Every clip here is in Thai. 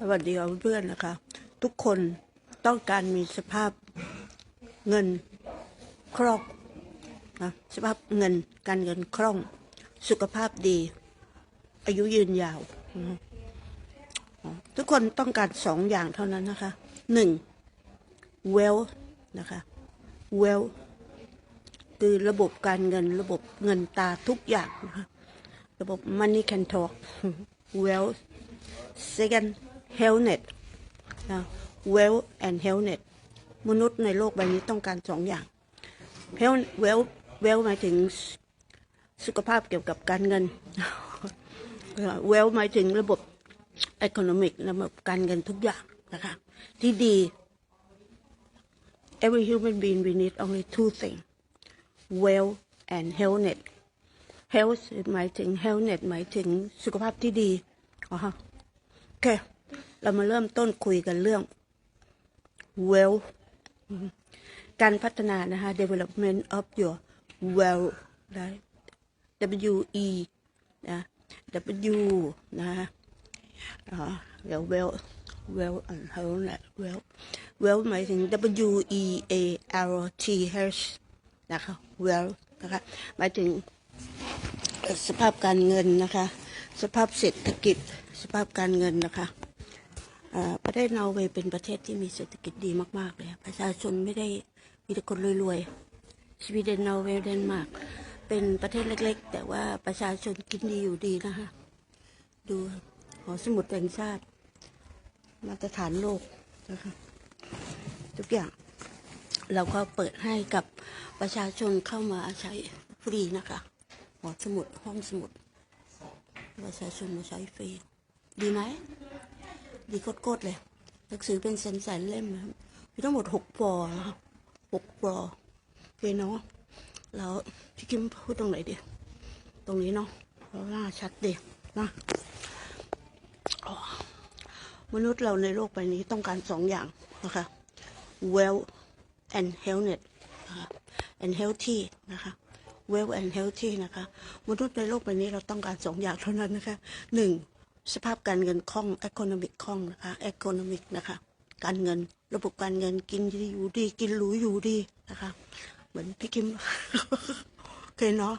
สวัสดีครับเพื่อนนะคะ ทุกคนต้องการมีสภาพเงินคล่องนะสภาพเงินการเงินคล่อง สุขภาพดี อายุยืนยาว ทุกคนต้องการสองอย่างเท่านั้นนะคะหนึ่ง wealth นะคะ wealth คือระบบการเงินระบบเงินตาทุกอย่างนะคะระบบ money can talk wealth second healthnet นะ wealth and healthnet มนุษย์ในโลกใบนี้ต้องการสองอย่าง health wealth wealth หมายถึงสุขภาพเกี่ยวกับการเงิน wealth หมายถึงระบบ economic ระบบการเงินทุกอย่างนะคะที่ดี every human being we need only two things wealth and healthnet health หมายถึง healthnet หมายถึงสุขภาพที่ดีอ๋อฮะโอเค เรามาเริ่มต้นคุยกันเรื่อง wealth การพัฒนานะคะ development of your wealth นะ W E นะ W นะคะเดี๋ยว wealth wealth and health น wealth wealth หมายถึง W E A L T H นะคะ wealth นะคะ หมายถึงสภาพการเงินนะคะ สภาพเศรษฐกิจ สภาพการเงินนะคะ ประเทศนอร์เวย์เป็นประเทศที่มีเศรษฐกิจดีมาก ๆ เลยประชาชนไม่ได้มีแต่คนรวยๆสวีเดนนอร์เวย์เดนมาร์กเป็นประเทศเล็ก ๆ แต่ว่าประชาชนกินดีอยู่ดีนะคะดูหอสมุดแห่งชาติ มาตรฐานโลกนะคะทุกอย่างเราก็เปิดให้กับประชาชนเข้ามาใช้ฟรีนะคะหอสมุดห้องสมุด ประชาชนมาใช้ฟรี ดีไหม ดีโคตรๆเลยหนังสือเป็นแสนๆเล่มนะครับมีทั้งหมดหกปอนะครับหกปอโอเคเนาะแล้วพี่กิมพูดตรงไหนดีตรงนี้เนาะเพราะว่าชัดดีนะมนุษย์เราในโลกใบนี้ต้องการสองอย่างนะคะ well and health นะคะ and healthy นะคะ well and healthy นะคะ มนุษย์ในโลกใบนี้เราต้องการสองอย่างเท่านั้นนะคะหนึ่ง สภาพการเงินคล่อง economic คล่องนะคะ economic นะคะ การเงินระบบการเงินกินดีอยู่ดี กินหรูอยู่ดีนะคะ เหมือนพี่คิมโอเคเนาะ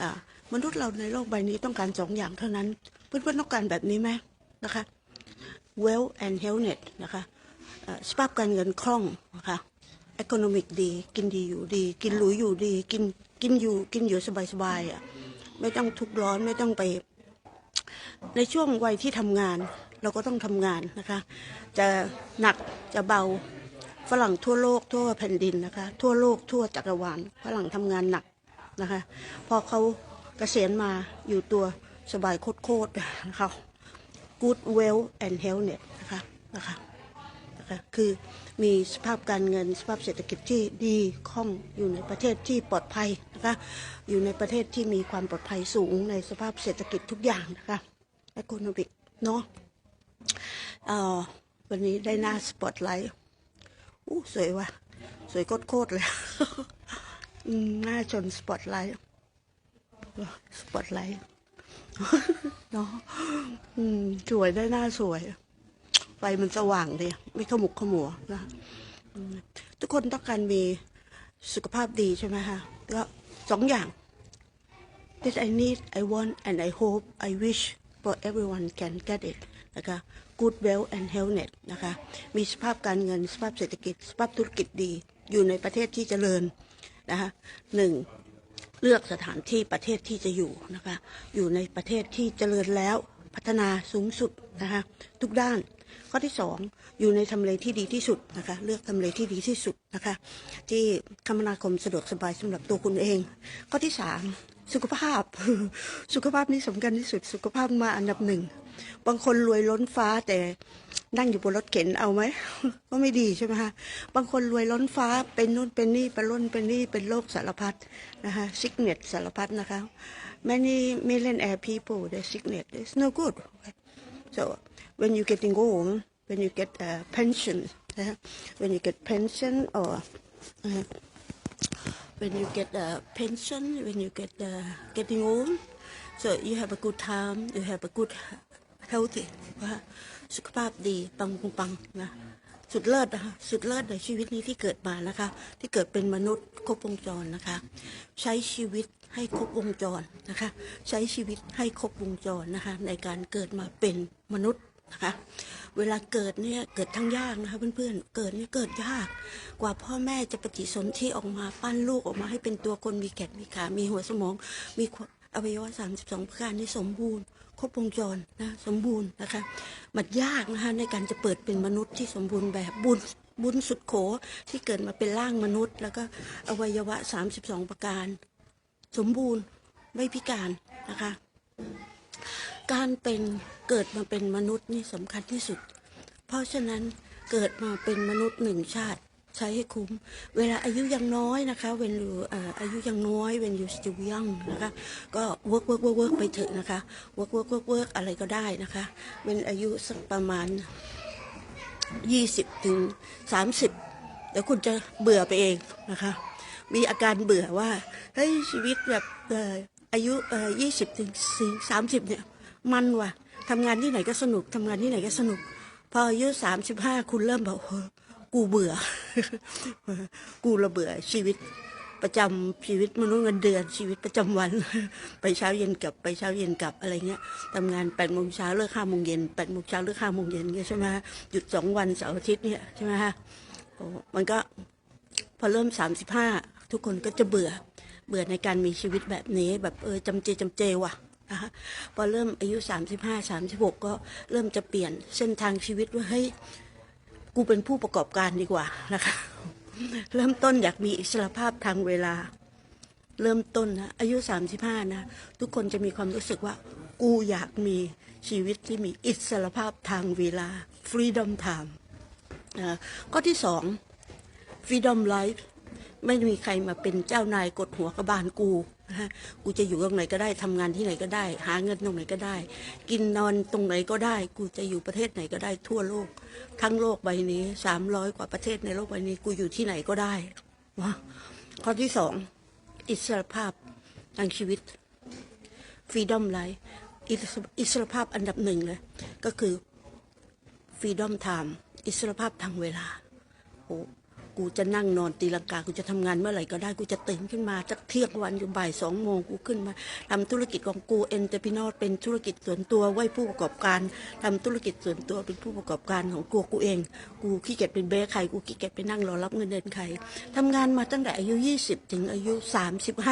อ่ามนุษย์เราในโลกใบนี้ต้องการสองอย่างเท่านั้น เพื่อนๆต้องการแบบนี้ไหมนะคะ well and healthnet นะคะสภาพการเงินคล่องนะคะ economic ดี กินดีอยู่ดี กินหรูอยู่ดี กินกินอยู่กินอยู่สบายๆอะไม่ต้องทุกข์ร้อนไม่ต้องไป ในช่วงวัยที่ทำงาน เราก็ต้องทำงานนะคะ จะหนักจะเบาฝรั่งทั่วโลกทั่วแผ่นดินนะคะ ทั่วโลกทั่วจักรวาลฝรั่งทำงานหนักนะคะ พอเขาเกษียณมาอยู่ตัวสบายโคตรๆนะคะ good well and health เนี่ยนะคะนะคะนะคะคือมีสภาพการเงินสภาพเศรษฐกิจที่ดีคล่องอยู่ในประเทศที่ปลอดภัยนะคะอยู่ในประเทศที่มีความปลอดภัยสูงในสภาพเศรษฐกิจทุกอย่างนะคะ economic เนาะวันนี้ได้หน้าสปอตไลท์อู้สวยว่ะ สวยโคตรเลย หน้าชนสปอตไลท์สปอตไลท์เนาะสวยได้หน้าสวย ไฟมันสว่างเลยไม่ขมุกขมัวนะทุกคนต้องการมีสุขภาพดีใช่ไหมคะก็สองอย่าง that I need I want and I hope I wish for everyone can get it นะคะ good well and health net นะคะ มีสภาพการเงิน สภาพเศรษฐกิจ สภาพธุรกิจดี อยู่ในประเทศที่เจริญนะคะหนึ่งเลือกสถานที่ประเทศที่จะอยู่นะคะ อยู่ในประเทศที่เจริญแล้วพัฒนาสูงสุดนะคะทุกด้าน ข้อที่สองอยู่ในทำเลที่ดีที่สุดนะคะเลือกทำเลที่ดีที่สุดนะคะที่คมนาคมสะดวกสบายสำหรับตัวคุณเอง ข้อที่สาม สุขภาพ สุขภาพนี่สำคัญที่สุด สุขภาพมาอันดับหนึ่ง บางคนรวยล้นฟ้าแต่นั่งอยู่บนรถเข็นเอาไหม ก็ไม่ดีใช่ไหมคะบางคนรวยล้นฟ้าเป็นนู่นเป็นนี่เป็นล้นเป็นนี่เป็นโรคสารพัดนะคะซิกเน็ตสารพัดนะคะ many millionaire people they sickness it's no good so when you getting old when you get a pension นะ when you get pension or when you get a pension, when you get uh, getting old, so you have a good time, you have a good healthy ว่าสุขภาพดีปังปังปังนะสุดเลิศนะคะสุดเลิศในชีวิตนี้ที่เกิดมานะคะ ที่เกิดเป็นมนุษย์ครบวงจรนะคะ ใช้ชีวิตให้ครบวงจรนะคะ ใช้ชีวิตให้ครบวงจรนะคะ ในการเกิดมาเป็นมนุษย์ นะคะเวลาเกิดเนี่ยเกิดทั้งยากนะคะเพื่อนๆ เกิดเนี่ยเกิดยาก กว่าพ่อแม่จะปฏิสนธิออกมาปั้นลูกออกมาให้เป็นตัวคนมีแขนมีขา มีหัวสมอง มีอวัยวะ 32 ประการที่สมบูรณ์ ครบวงจรนะสมบูรณ์นะคะมันยากนะคะในการจะเปิดเป็นมนุษย์ที่สมบูรณ์แบบบุญบุญสุดโขที่เกิดมาเป็นร่างมนุษย์ แล้วก็อวัยวะ 32 ประการ สมบูรณ์ไม่พิการนะคะ การเป็นเกิดมาเป็นมนุษย์นี่สำคัญที่สุด เพราะฉะนั้นเกิดมาเป็นมนุษย์หนึ่งชาติ ใช้ให้คุ้ม เวลาอายุยังน้อยนะคะเวนอยู่อายุยังน้อยเวนอยู่ still young นะคะก็ work work work work ไปเถอะนะคะ work work work work อะไรก็ได้นะคะเวนอายุสักประมาณ 20ถึง30 เดี๋ยวคุณจะเบื่อไปเองนะคะ มีอาการเบื่อว่าเฮ้ยชีวิตแบบ อายุเอ่อ20ถึง30เนี่ยมันว่ะทำงานที่ไหนก็สนุกทำงานที่ไหนก็สนุก พออายุ35คุณเริ่มแบบเฮ้ยกูเบื่อ กูระเบื่อชีวิตประจำชีวิตมนุษย์เงินเดือนชีวิตประจำวัน ไปเช้าเย็นกลับไปเช้าเย็นกลับอะไรเงี้ยทำงานแปดโมงเช้าเลิกห้าโมงเย็นแปดโมงเช้าเลิกห้าโมงเย็นเงี้ยใช่ไหมฮะหยุดสองวันเสาร์อาทิตย์เนี่ยใช่ไหมฮะโอ้มันก็พอเริ่มสามสิบห้าทุกคนก็จะเบื่อ เบื่อในการมีชีวิตแบบนี้แบบเออจำเจจำเจว่ะนะคะพอเริ่มอายุสามสิบห้าสามสิบหกก็เริ่มจะเปลี่ยนเส้นทางชีวิตว่าเฮ้ยกูเป็นผู้ประกอบการดีกว่านะคะเริ่มต้นอยากมีอิสรภาพทางเวลา เริ่มต้นนะอายุ 35 นะ ทุกคนจะมีความรู้สึกว่า กูอยากมีชีวิตที่มีอิสรภาพทางเวลา freedom time ข้อที่สอง freedom life ไม่มีใครมาเป็นเจ้านายกดหัวกระบาลกูนะฮะกูจะอยู่ตรงไหนก็ได้ทำงานที่ไหนก็ได้ หาเงินตรงไหนก็ได้ กินนอนตรงไหนก็ได้ กูจะอยู่ประเทศไหนก็ได้ทั่วโลก ทั้งโลกใบนี้สามร้อยกว่าประเทศในโลกใบนี้ กูอยู่ที่ไหนก็ได้วะข้อที่สองอิสรภาพทางชีวิต freedom life อิสรภาพอันดับหนึ่งเลย ก็คือ freedom time อิสรภาพทางเวลาโอ้ กูจะนั่งนอนตีลังกากูจะทำงานเมื่อไหร่ก็ได้กูจะตื่นขึ้นมาจะเที่ยงวันอยู่บ่ายสองโมงกูขึ้นมาทำธุรกิจของกูเอ็นเตอร์พินอเป็นธุรกิจส่วนตัวไว้ผู้ประกอบการทำธุรกิจส่วนตัวเป็นผู้ประกอบการของตัวกูเอง กูขี้เกียจเป็นเบ้ใครกูขี้เกียจไปนั่งรอรับเงินเดือนใครทำงานมาตั้งแต่อายุ 20 ถึงอายุ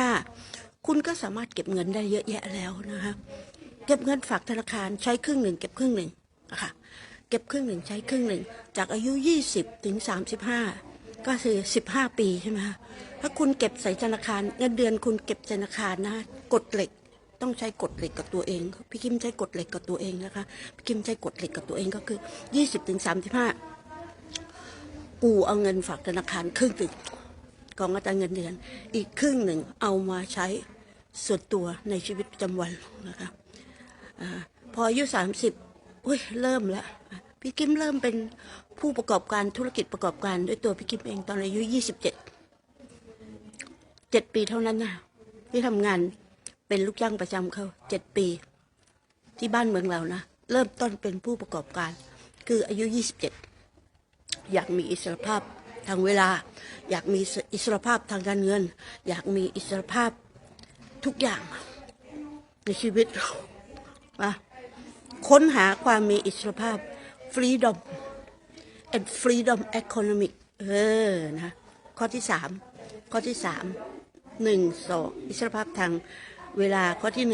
35 คุณก็สามารถเก็บเงินได้เยอะแยะแล้วนะคะเก็บเงินฝากธนาคารใช้ครึ่งหนึ่งเก็บครึ่งหนึ่งนะคะเก็บครึ่งหนึ่งใช้ครึ่งหนึ่งจากอายุ 20 ถึง 35 ก็คือ15ปีใช่ไหมคะถ้าคุณเก็บใส่ธนาคารเงินเดือนคุณเก็บธนาคารนะกฎเหล็กต้องใช้กฎเหล็กกับตัวเองพี่คิมใช้กฎเหล็กกับตัวเองนะคะพี่คิมใช้กฎเหล็กกับตัวเองก็คือ20ถึง35กูเอาเงินฝากธนาคารครึ่งหนึ่งกองกระจาเงินเดือน อีกครึ่งหนึ่งเอามาใช้ส่วนตัวในชีวิตประจำวันนะคะอพออายุสามสิบอุ้ยเริ่มแล้ว พี่กิมเริ่มเป็นผู้ประกอบการธุรกิจประกอบการด้วยตัวพี่กิมเองตอนอายุยี่สิบเจ็ดเจ็ดปีเท่านั้นนะที่ทำงานเป็นลูกจ้างประจำเขาเจ็ดปี ที่บ้านเมืองเรานะเริ่มต้นเป็นผู้ประกอบการ คืออายุยี่สิบเจ็ดอยากมีอิสรภาพทางเวลา อยากมีอิสรภาพทางการเงิน อยากมีอิสรภาพทุกอย่างในชีวิตว่าค้นหาความมีอิสรภาพ freedom and freedom economic เออนะข้อที่สามข้อที่สามหนึ่งสองอิสรภาพทางเวลาข้อที่หนึ่ง